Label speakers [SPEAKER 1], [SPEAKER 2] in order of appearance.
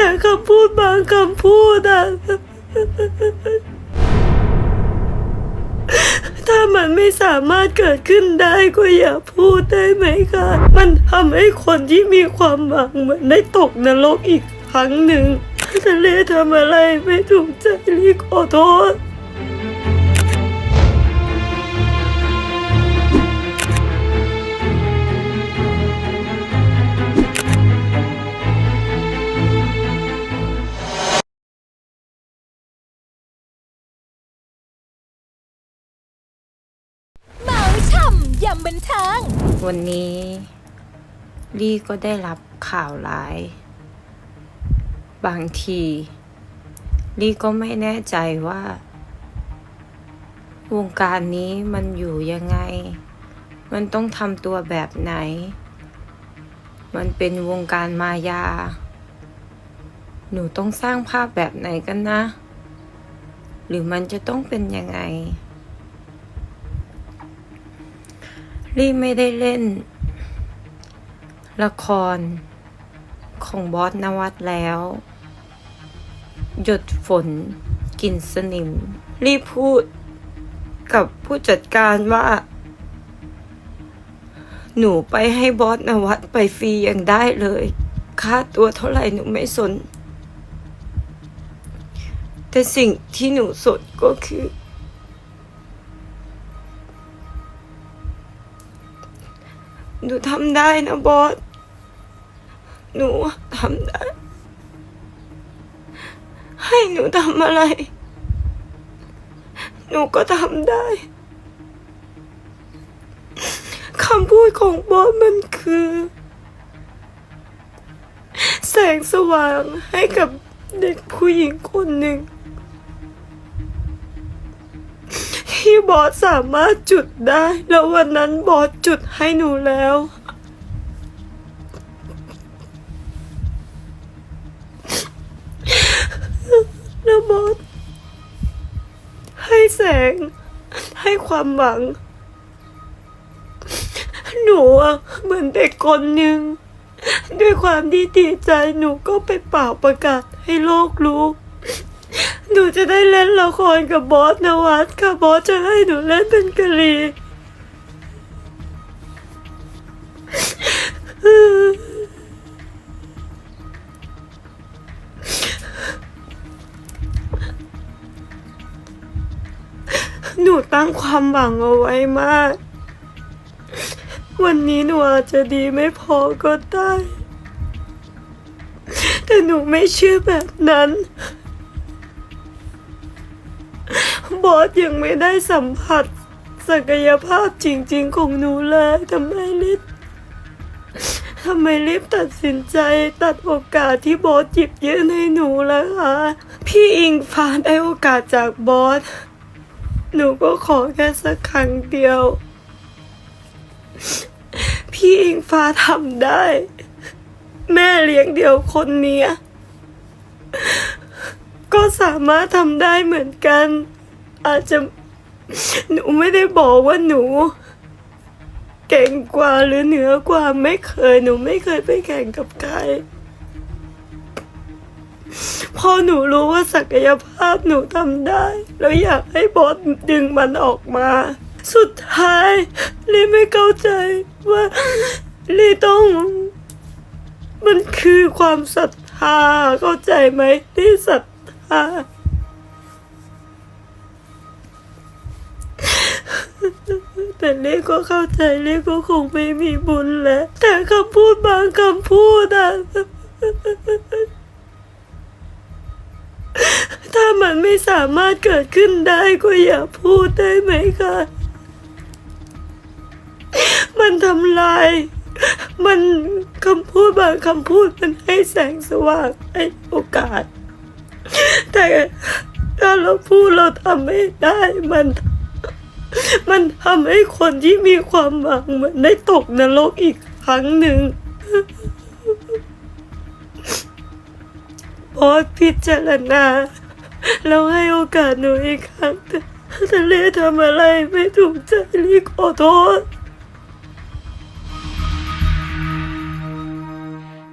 [SPEAKER 1] แต่คำพูดบางคำพูดอะถ้ามันไม่สามารถเกิดขึ้นได้ก็อย่าพูดได้ไหมคะมันทำให้คนที่มีความหวังเหมือนได้ตกนรกอีกครั้งหนึ่งทะเลทำอะไรไม่ถูกใจรีขอโทษ
[SPEAKER 2] ยำบันเทิง
[SPEAKER 3] วันนี้ลี่ก็ได้รับข่าวร้าย บางทีลี่ก็ไม่แน่ใจว่า วงการนี้มันอยู่ยังไง มันต้องทำตัวแบบไหน มันเป็นวงการมายา หนูต้องสร้างภาพแบบไหนกันนะ หรือมันจะต้องเป็นยังไง ลี่ไม่ได้เล่น ละครของบอสนวัตแล้ว หยดฝนกลินสนิม รีบพูดกับผู้จัดการว่า หนูไปให้บอสนวัตไปฟรีอยังได้เลย ค่าตัวเท่าไหร่หนูไม่สน แต่สิ่งที่หนูสนก็คือ หนูทำได้นะบอส หนูทำได้ ให้หนูทำอะไร หนูก็ทำได้ คำพูดของบอสมันคือ แสงสว่างให้กับเด็กผู้หญิงคนหนึ่ง บอสสามารถจุดได้ แล้ววันนั้นบอสจุดให้หนูแล้ว แล้วบอสให้แสง ให้ความหวัง หนูอะเหมือนเด็กคนหนึ่งด้วยความที่ดีใจหนูก็ไปเป่าประกาศให้โลกรู้ นูจะได้เล่นละครกับบอสนวัตค่ะบอสจะให้หนูเล่นเป็นกะลีหนูตั้งความหวังเอาไว้มาก วันนี้หนูอาจจะดีไม่พอก็ได้ แต่หนูไม่เชื่อแบบนั้น บอสยังไม่ได้สัมผัส ศักยภาพจริง ๆ ของหนูเลยทำไมรีบทำไมรีบตัดสินใจตัดโอกาสที่บอสหยิบยื่นให้หนูแล้วคะพี่อิงฟ้าได้โอกาสจากบอส หนูก็ขอแค่สักครั้งเดียว พี่อิงฟ้าทำได้ แม่เลี้ยงเดียวคนเนี้ยก็สามารถทำได้เหมือนกัน อาจจะหนูไม่ได้บอกว่าหนู เก่งกว่าหรือเหนือกว่าไม่เคย หนูไม่เคยไปแข่งกับใครพอหนูรู้ว่าศักยภาพหนูทำได้ แล้วอยากให้บอสดึงมันออกมา สุดท้ายลีไม่เข้าใจว่าลีต้อง มันคือความศรัทธาเข้าใจไหมที่ศรัทธา แต่เล็กก็เข้าใจเล็กก็คงไม่มีบุญแล้วแต่คำพูดบางคำพูดอะถ้ามันไม่สามารถเกิดขึ้นได้ก็อย่าพูดได้ไหมคะมันทำลาย มันคำพูดบางคำพูดมันให้แสงสว่างให้โอกาส แต่ถ้าเราพูดเราทำไม่ได้มัน มันทำให้คนที่มีความหวังมันได้ตกนรกอีกครั้งหนึ่งบอสพิจารณาแล้วให้โอกาสหนูอีกครั้งแต่ทะเลทำอะไรไม่ถูกใจลีขอโทษ